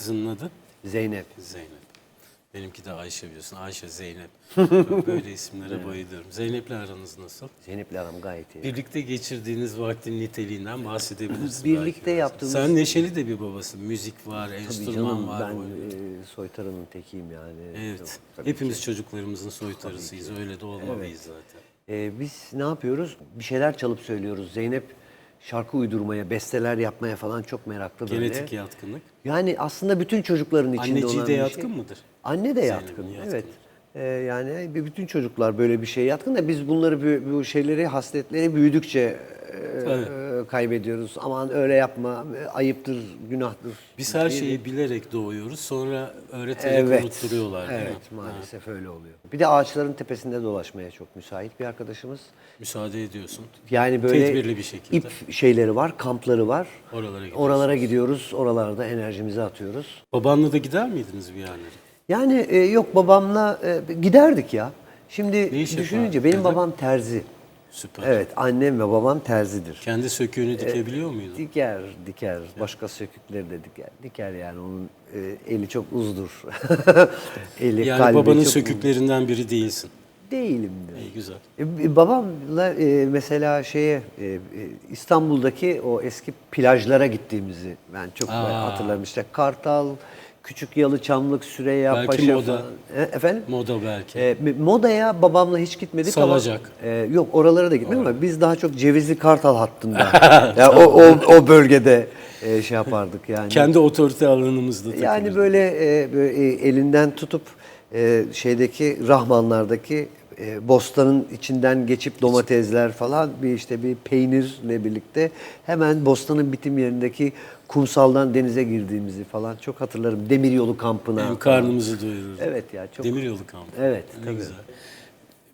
Kızının adı? Zeynep. Zeynep. Benimki de Ayşe biliyorsun. Ayşe, Zeynep. Böyle isimlere bayılıyorum. Zeynep'le aranız nasıl? Zeynep'le aram gayet iyi. Birlikte geçirdiğiniz vaktin niteliğinden bahsedebiliriz. Birlikte belki. yaptığımız- Sen neşeli de bir babasın. Müzik var, Tabii enstrüman canım var. ben e, soytarının tekiyim yani. Evet. Tabii Hepimiz ki. çocuklarımızın soytarısıyız. Öyle de olmalıyız zaten. E, biz ne yapıyoruz? Bir şeyler çalıp söylüyoruz. Zeynep şarkı uydurmaya, besteler yapmaya falan çok meraklı böyle. Genetik yatkınlık. Yani aslında bütün çocukların içinde Anneciği olan de bir yatkın şey. mıdır? Anne de yatkın. yatkın. Evet. E, yani bir- bütün çocuklar böyle bir şeye yatkın da biz bunları bu, şeyleri hasletleri büyüdükçe e, Tabii. Kaybediyoruz. Aman öyle yapma, ayıptır, günahtır. Biz her şeyi bilerek doğuyoruz. Sonra öğreterek Evet. unutturuyorlar değil Evet, mi? Ha, maalesef öyle oluyor. Bir de ağaçların tepesinde dolaşmaya çok müsait bir arkadaşımız. müsaade ediyorsun. Yani böyle Tedbirli bir şekilde. ip şeyleri var, kampları var. Oralara gidiyorsunuz. Oralara gidiyoruz, oralarda enerjimizi atıyoruz. Babanla da gider miydiniz bir yerlere? Yani e, yok babamla e, giderdik ya. Şimdi düşününce benim babam terzi. Süper. Evet, annem ve babam terzidir. Kendi söküğünü dikebiliyor muydu? Diker, diker. Başka sökükleri de diker. Diker yani onun e, eli çok uzdur. eli, Yani kalbi babanın çok söküklerinden biri değilsin. Değilimdir. İyi güzel. E, Babamla e, mesela şeye e, e, İstanbul'daki o eski plajlara gittiğimizi ben çok Aa. hatırlarım. İşte Kartal, Küçük Yalıçamlık, Süreyya Belki Paşa moda. falan. E, efendim? Moda belki. E, modaya babamla hiç gitmedik Salacak. ama e, yok oralara da gitmedik ama biz daha çok Cevizli Kartal hattında. yani o, o o bölgede e, şey yapardık yani. Kendi otorite alanımızda Yani böyle, e, böyle, e, elinden tutup e, şeydeki Rahmanlardaki e, bostanın içinden geçip domatesler falan bir işte bir peynirle birlikte hemen bostanın bitim yerindeki kumsaldan denize girdiğimizi falan çok hatırlarım. Demiryolu kampına. Hem falan. karnımızı doyururdu. Evet ya çok. Demiryolu kampı. Evet, Ne tabii. güzel.